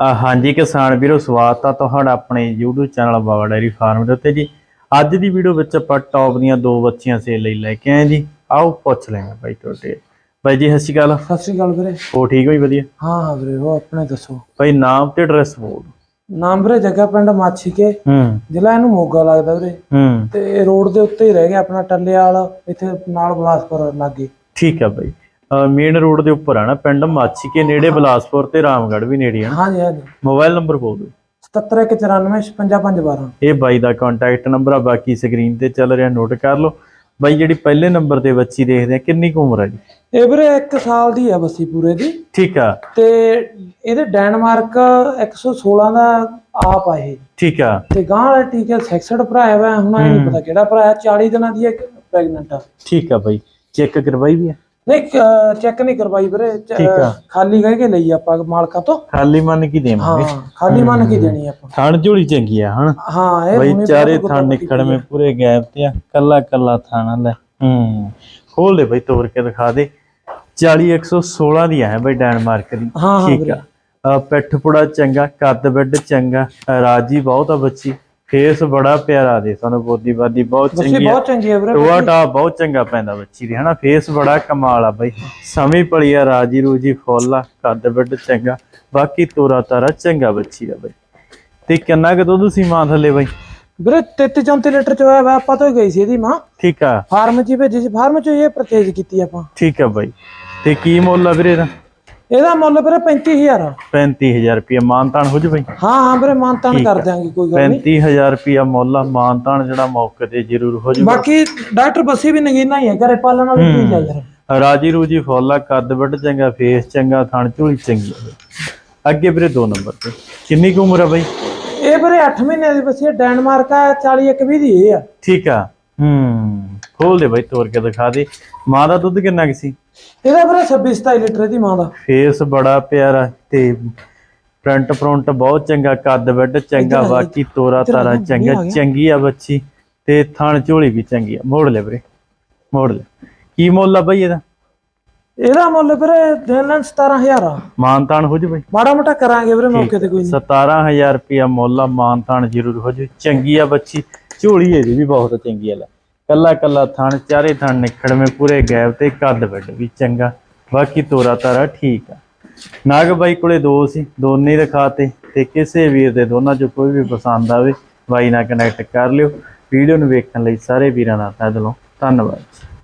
ਹਾਂਜੀ ਕਿਸਾਨ ਵੀਰੋ ਸਵਾਗਤ ਆ ਤੁਹਾਡਾ ਆਪਣੇ YouTube channel Baba dairy farm ਦੇ ਉੱਤੇ ਜੀ। ਅੱਜ ਦੀ ਵੀਡੀਓ ਵਿੱਚ ਆਪਾਂ ਟੌਪ ਦੀਆਂ ਦੋ ਬੱਚੀਆਂ ਸੇਲ ਲਈ ਲੈ ਕੇ ਆਏ ਜੀ। ਆਓ ਪੁੱਛ ਲੈਂਗੇ ਬਾਈ ਤੁਹਾਡੇ। ਬਾਈ ਜੀ ਸਤਿ ਸ਼੍ਰੀ ਅਕਾਲ। ਸਤਿ ਸ਼੍ਰੀ ਅਕਾਲ ਵੀਰੇ। ਹੋ ਠੀਕ ਹੋਈ ਵਧੀਆ? ਹਾਂ ਹਾਂ ਵੀਰੇ ਉਹ ਆਪਣੇ ਦੱਸੋ? ਬਾਈ ਨਾਮ ਤੇ ਐਡਰੈਸ ਬੋਲ ਨਾਮ ਵੀਰੇ ਜੱਗਾ ਪਿੰਡ ਮਾਛੀਕੇ। ਹੂੰ। ਜ਼ਿਲ੍ਹਾ ਇਹਨੂੰ ਮੋਗਾ ਲੱਗਦਾ ਵੀਰੇ। ਹੂੰ। ਤੇ ਰੋਡ ਦੇ ਉੱਤੇ ਹੀ ਰਹਿ ਗਿਆ ਆਪਣਾ ਟੱਲੇ ਵਾਲਾ ਇੱਥੇ ਨਾਲ ਬਲਾਸਪੁਰ ਲਾਗੇ। ਠੀਕ ਆ ਬਾਈ। ਮੇਨ ਰੋਡ ਦੇ ਉੱਪਰ ਆ ਨਾ ਪਿੰਡ ਮਾਛੀ ਕੇ ਨੇੜੇ ਬਲਾਸਪੁਰ ਤੇ ਰਾਮਗੜ੍ਹ ਵੀ ਨੇੜੇ ਆ ਹਾਂਜੀ ਹਾਂਜੀ। ਮੋਬਾਈਲ ਨੰਬਰ ਬੋਲ ਦਿਓ। 7794555512 ਇਹ ਬਾਈ ਦਾ ਕੰਟੈਕਟ ਨੰਬਰ ਆ ਬਾਕੀ ਸਕਰੀਨ ਤੇ ਚੱਲ ਰਿਹਾ ਨੋਟ ਕਰ ਲਓ। ਬਾਈ ਜਿਹੜੀ ਪਹਿਲੇ ਨੰਬਰ ਤੇ ਬੱਚੀ ਦੇਖਦੇ ਆ ਕਿੰਨੀ ਕੁ ਉਮਰ ਹੈ ਜੀ? ਇਹ ਵੀਰੇ 1 ਸਾਲ ਦੀ ਆ ਬੱਸੀ ਪੂਰੇ ਦੀ। ਠੀਕ ਆ। ਤੇ ਇਹਦੇ ਡੈਨਮਾਰਕ 116 ਦਾ ਆਪ ਆ ਇਹ। ਠੀਕ ਆ। ਤੇ ਗਾਂ ਵਾਲਾ ਟੀਕਾ ਸੈਕਸਡ ਭਰਾਇਆ ਵਾ ਹੁਣ ਨਹੀਂ ਪਤਾ ਕਿਹੜਾ ਭਰਾਇਆ 40 ਦਿਨਾਂ ਦੀ ਹੈ ਪ੍ਰੈਗਨੈਂਟ ਆ। ਠੀਕ ਆ ਬਾਈ। ਚੈੱਕ ਕਰਵਾਈ ਵੀ ਆ। ਨਹੀਂ ਚੈੱਕ ਨਹੀਂ ਕਰਵਾਈ ਵੀਰੇ ਚ- ਠੀਕ ਆ। ਖਾਲੀ ਕਹਿ ਕੇ ਲਈ ਆਪਾਂ ਮਾਲਕਾਂ ਤੋਂ। ਖਾਲੀ ਮੰਨ ਕੀ ਦੇਵਾਂਗੇ। ਹਾਂ ਖਾਲੀ ਮੰਨ ਕੇ ਦੇਣੀ ਆਪਾਂ। ਥਣ ਝੋਲੀ ਚੰਗੀ ਆ ਹਣ ਹਾਂ ਇਹ ਬਾਈ ਹੁਣੇ ਚਾਰੇ ਬਹੁਤ ਥਣ ਨਿਕੜਵੇਂ ਪੂਰੇ ਗੈਪ ਤੇ ਆ। ਕੱਲਾ ਕੱਲਾ ਥਾਣਾ ਲੈ। ਹੂੰ। ਖੋਲ ਦੇ ਬਾਈ ਤੋੜ ਕੇ ਦਿਖਾ ਦੇ। 40 116 ਦੀ ਆ ਹੈ ਬਾਈ ਡੈਨਮਾਰਕ ਦੀ। ਹਾਂ ਹਾਂ ਠੀਕ ਵੀਰੇ। ਆ ਅਹ ਪਿੱਠ ਪੁੜਾ ਚੰਗਾ ਕੱਦ ਬੱਡ ਚੰਗਾ। ਰਾਜੀ ਬਹੁਤ ਆ ਬੱਚੀ। ਫੇਸ ਬੜਾ ਪਿਆਰਾ ਦੇ ਸਾਨੂੰ ਬੋਦੀ ਬਾਦੀ ਬਹੁਤ ਬੱਚੀ ਚੰਗੀ ਆ। ਬਹੁਤ ਚੰਗੀ ਹੈ ਵੀਰੇ ਟੋਆ ਟਾ ਬਹੁਤ ਚੰਗਾ ਪੈਂਦਾ ਬੱਚੀ ਦੀ ਹਨਾ? ਫੇਸ ਬੜਾ ਕਮਾਲ ਆ ਬਾਈ। ਸਮੀ ਪਲੀ ਆ ਰਾਜੀ ਰੂਜੀ ਫੁੱਲ ਆ ਕੱਦ ਬੱਡ ਚੰਗਾ। ਬਾਕੀ ਤੋਰਾ ਤਾਰਾ ਚੰਗਾ ਬੱਚੀ ਦਾ ਬਾਈ। ਤੇ ਕਿੰਨਾ ਕੁ ਦੁੱਧ ਸੀ ਮਾਂ ਥੱਲੇ ਬਾਈ? ਵੀਰੇ 33 34 ਲੀਟਰ ਚ ਹੋਇਆ ਆਪਾਂ ਤੋਂ ਗਈ ਸੀ ਇਹਦੀ ਮਾਂ। ਠੀਕ ਆ। ਫਾਰਮ ਚ ਭੇਜੀ ਸੀ ਫਾਰਮ ਚ ਇਹ ਪਰਚੇਜ ਕੀਤੀ ਆਪਾਂ। ਠੀਕ ਆ ਬਾਈ। ਤੇ ਕੀ ਮੁੱਲ ਆ ਵੀਰੇ ਦਾ ਇਹਦਾ ਮੁੱਲ ਵੀਰੇ 35000 ਆ 35000 ਰੁਪਏ ਮਾਨਤਾਨ ਹੋ ਜੂ ਬਾਈ। ਹਾਂ ਹਾਂ ਵੀਰੇ ਮਾਨਤਾਨ ਕਰ ਦਿਆਂਗੇ ਕੋਈ ਗੱਲ ਨਹੀਂ। 35000 ਰੁਪਏ ਮੁੱਲ ਆ ਮਾਨਤਾਨ ਜਿਹੜਾ ਮੌਕੇ ਤੇ ਜ਼ਰੂਰ ਹੋ ਜੂ ਬਾਕੀ ਡਾਕਟਰ ਬੱਸੀ ਵੀ ਨਗੀਨਾ ਹੀ ਹੈ ਘਰੇ ਪਾਲਣ ਵਾਲੀ ਚੀਜ਼ ਆ ਯਾਰ ਰਾਜੀ ਰੂਜੀ ਫੁੱਲ ਆ ਕੱਦ ਬੱਡ ਚੰਗਾ ਫੇਸ ਚੰਗਾ ਥਣ ਝੋਲੀ ਚੰਗੀ। ਆ। ਅੱਗੇ ਵੀਰੇ 2 ਨੰਬਰ ਤੇ। ਕਿੰਨੀ ਕੁ ਉਮਰ ਆ ਬਾਈ? ਇਹ ਵੀਰੇ 8 ਮਹੀਨੇ ਦੀ ਬੱਸੀ ਹੈ ਡੈਨਮਾਰਕ ਆ 40 ਇੱਕ ਵੀ ਦੀ ਇਹ ਆ। ਠੀਕ ਆ। ਹੂੰ। ਖੋਲ ਦੇ ਬਾਈ ਤੋੜ ਕੇ ਦਿਖਾ ਦੇ। ਮਾਂ ਦਾ ਦੁੱਧ ਕਿੰਨਾ ਕੁ ਸੀ? ਇਹਦਾ ਵੀਰੇ 26 27 ਲੀਟਰ ਦੀ ਮਾਂ ਦਾ। ਫੇਸ ਬੜਾ ਪਿਆਰਾ ਤੇ ਪ੍ਰਿੰਟ ਫਰੰਟ ਬਹੁਤ ਚੰਗਾ ਕੱਦ ਬੱਡ ਚੰਗਾ ਬਾਕੀ ਤੋਰਾ ਤਾਰਾ ਚੰਗਾ। ਚੰਗੀ ਆ ਬੱਚੀ ਤੇ ਥਣ ਝੋਲੀ ਵੀ ਚੰਗੀ ਆ। ਮੋੜ ਲੈ ਵੀਰੇ ਮੋੜ ਲੈ। ਕੀ ਮੁੱਲ ਆ ਬਾਈ ਇਹਦਾ? ਇਹਦਾ ਮੁੱਲ ਵੀਰੇ ਦੇਣ ਲੈਣ 17000 ਆ। ਮਾਨਤਾਨ ਹੋ ਜੂ ਬਾਈ। ਮਾੜਾ ਮੋਟਾ ਕਰਾਂਗੇ ਵੀਰੇ ਮੌਕੇ ਤੇ ਕੋਈ ਨਹੀਂ 17000 ਰੁਪਿਆ ਮੁੱਲ ਆ ਮਾਨਤਾਨ ਜ਼ਰੂਰ ਹੋ ਜੂ। ਚੰਗੀ ਆ ਬੱਚੀ ਝੋਲੀ ਇਹਦੀ ਵੀ ਬਹੁਤ ਚੰਗੀ ਆ ਲੈ। ਕੱਲਾ ਕੱਲਾ ਥਣ, ਚਾਰੇ ਥਣ ਨਿਖੜਵੇਂ, ਪੂਰੇ ਗੈਬ ਤੇ ਕੱਦ ਬੱਡ ਵੀ ਚੰਗਾ। ਬਾਕੀ ਤੋਰਾ ਤਾਰਾ ਠੀਕ ਆ। ਨਾਗ ਬਾਈ ਕੋਲੇ ਦੋ ਸੀ, ਦੋਨੇ ਦਿਖਾਤੇ ਤੇ ਕਿਸੇ ਵੀਰ ਦੇ ਦੋਨਾਂ ਚੋਂ ਕੋਈ ਵੀ ਪਸੰਦ ਆਵੇ, ਬਾਈ ਨਾਲ ਕਨੈਕਟ ਕਰ ਲਿਓ। ਵੀਡੀਓ ਨੂੰ ਵੇਖਣ ਲਈ ਸਾਰੇ ਵੀਰਾਂ ਦਾ ਤਹਿ ਦਿਲੋਂ ਧੰਨਵਾਦ।